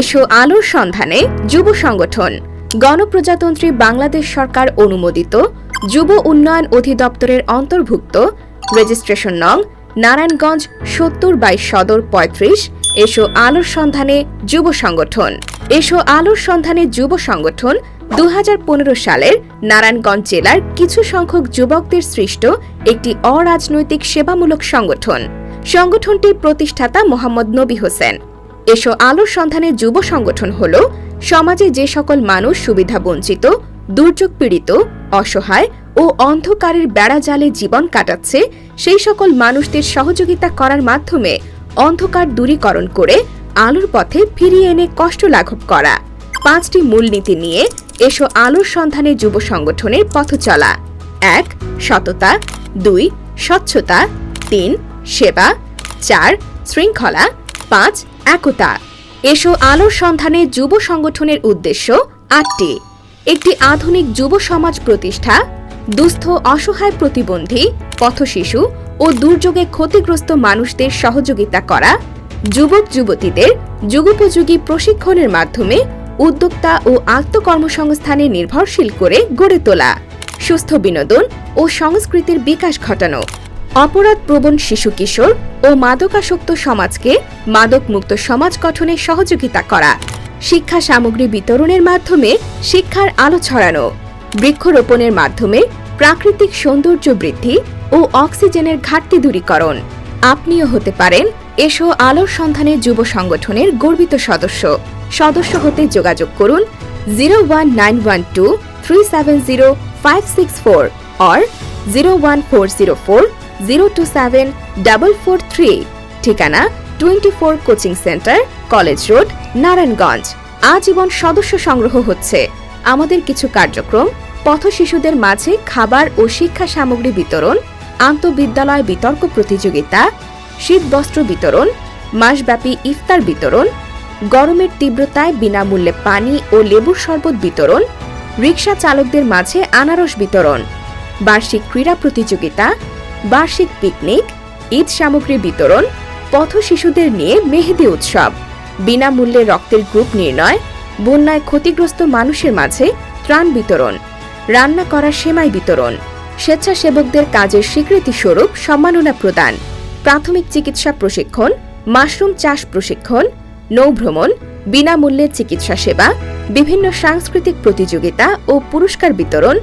এসো আলোর সন্ধানে যুব সংগঠন। গণপ্রজাতন্ত্রী বাংলাদেশ সরকার অনুমোদিত। যুব উন্নয়ন অধিদপ্তরের অন্তর্ভুক্ত। রেজিস্ট্রেশন নং নারায়ণগঞ্জ সত্তর বাইশ সদর পঁয়ত্রিশ। এসো আলোর সন্ধানে যুব সংগঠন। এসো আলোর সন্ধানে যুব সংগঠন দু হাজার পনেরো সালের নারায়ণগঞ্জ জেলার কিছু সংখ্যক যুবকদের সৃষ্ট একটি অরাজনৈতিক সেবামূলক সংগঠন। সংগঠনটির প্রতিষ্ঠাতা মোহাম্মদ নবী হোসেন। এসো আলোর সন্ধানে যুব সংগঠন হল। সমাজে যে সকল মানুষ সুবিধা বঞ্চিত, দুর্যোগ পীড়িত, অসহায় ও অন্ধকারের বেড়াজালে জীবন কাটাচ্ছে, সেই সকল মানুষদের সহযোগিতা করার মাধ্যমে অন্ধকার দূরীকরণ করে আলোর পথে ফিরিয়ে এনে কষ্ট লাঘব করা। পাঁচটি মূলনীতি নিয়ে এসো আলোর সন্ধানে যুব সংগঠনের পথ চলা। এক, সততা। দুই, স্বচ্ছতা। তিন, সেবা। চার, শৃঙ্খলা। পাঁচ একতা। এসো আলোর সন্ধানে যুব সংগঠনের উদ্দেশ্য আটটি। একটি আধুনিক যুব সমাজ প্রতিষ্ঠা, দুস্থ, অসহায় প্রতিবন্ধী পথশিশু ও দুর্যোগে ক্ষতিগ্রস্ত মানুষদের সহযোগিতা করা, যুবক যুবতীদের যুগোপযোগী প্রশিক্ষণের মাধ্যমে উদ্যোক্তা ও আত্মকর্মসংস্থানে নির্ভরশীল করে গড়ে তোলা, সুস্থ বিনোদন ও সংস্কৃতির বিকাশ ঘটানো। অপরাধ প্রবণ শিশু কিশোর ও মাদকাসক্ত সমাজকে মাদকমুক্ত সমাজ গঠনে সহযোগিতা করা। শিক্ষা সামগ্রী বিতরণের মাধ্যমে শিক্ষার আলো ছড়ানো, বৃক্ষরোপণের মাধ্যমে প্রাকৃতিক সৌন্দর্য বৃদ্ধি ও অক্সিজেনের ঘাটতি দূরীকরণ। আপনিও হতে পারেন এসো আলোর সন্ধানে যুব সংগঠনের গর্বিত সদস্য। সদস্য হতে যোগাযোগ করুন zero one nine one two three seven zero five six four or zero one four zero four zero two seven double four three, ঠিকানা twenty four coaching centre, college road, Narayanganj. আজীবন সদস্য সংগ্রহ হচ্ছে। আমাদের কিছু কার্যক্রম, পথ শিশুদের মাঝে খাবার ও শিক্ষা সামগ্রী বিতরণ, আন্তঃবিদ্যালয় বিতর্ক প্রতিযোগিতা শীতবস্ত্র বিতরণ, মাসব্যাপী ইফতার বিতরণ, গরমের তীব্রতায় বিনামূল্যে পানি ও লেবুর শরবত বিতরণ, রিক্সা চালকদের মাঝে আনারস বিতরণ, বার্ষিক ক্রীড়া প্রতিযোগিতা বার্ষিক পিকনিক, ঈদ সামগ্রী বিতরণ, পথ শিশুদের নিয়ে মেহেদি উৎসব। বিনামূল্যে রক্তের গ্রুপ নির্ণয়, বন্যায় ক্ষতিগ্রস্ত মানুষের মাঝে ত্রাণ বিতরণ, রান্না করা সেমাই বিতরণ, স্বেচ্ছাসেবকদের কাজের স্বীকৃতি স্বরূপ সম্মাননা প্রদান, প্রাথমিক চিকিৎসা প্রশিক্ষণ, মাশরুম চাষ প্রশিক্ষণ, নৌভ্রমণ, বিনামূল্যে চিকিৎসা সেবা, বিভিন্ন সাংস্কৃতিক প্রতিযোগিতা ও পুরস্কার বিতরণ,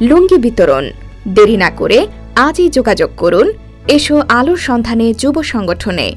লুঙ্গি বিতরণ। দেরি না করে আজই যোগাযোগ করুন। এসো আলোর সন্ধানে যুব সংগঠনে।